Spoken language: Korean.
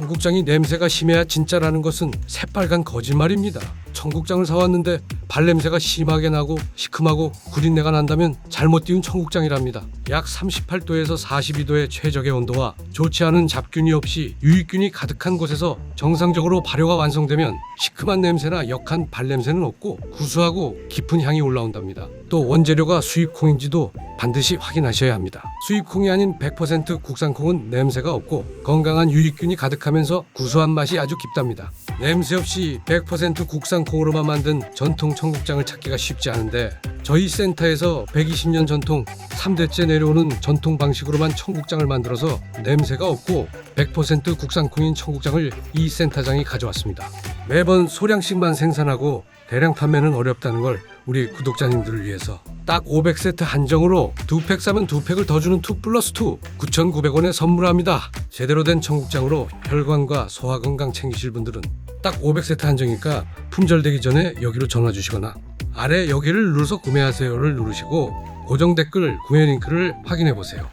청국장이 냄새가 심해야 진짜라는 것은 새빨간 거짓말입니다. 청국장을 사왔는데 발냄새가 심하게 나고 시큼하고 구린내가 난다면 잘못 띄운 청국장이랍니다. 약 38도에서 42도의 최적의 온도와 좋지 않은 잡균이 없이 유익균이 가득한 곳에서 정상적으로 발효가 완성되면 시큼한 냄새나 역한 발냄새는 없고 구수하고 깊은 향이 올라온답니다. 또 원재료가 수입콩인지도 반드시 확인하셔야 합니다. 수입콩이 아닌 100% 국산콩은 냄새가 없고 건강한 유익균이 가득하면서 구수한 맛이 아주 깊답니다. 냄새 없이 100% 국산콩으로만 만든 전통 청국장을 찾기가 쉽지 않은데 저희 센터에서 120년 전통 3대째 내려오는 전통 방식으로만 청국장을 만들어서 냄새가 없고 100% 국산콩인 청국장을 이 센터장이 가져왔습니다. 매번 소량씩만 생산하고 대량 판매는 어렵다는 걸 우리 구독자님들을 위해서 딱 500세트 한정으로 두 팩 사면 두 팩을 더 주는 2 플러스 2 9,900원에 선물합니다. 제대로 된 청국장으로 혈관과 소화 건강 챙기실 분들은 딱 500세트 한정이니까 품절되기 전에 여기로 전화 주시거나 아래 여기를 눌러서 구매하세요를 누르시고 고정 댓글 구매 링크를 확인해 보세요.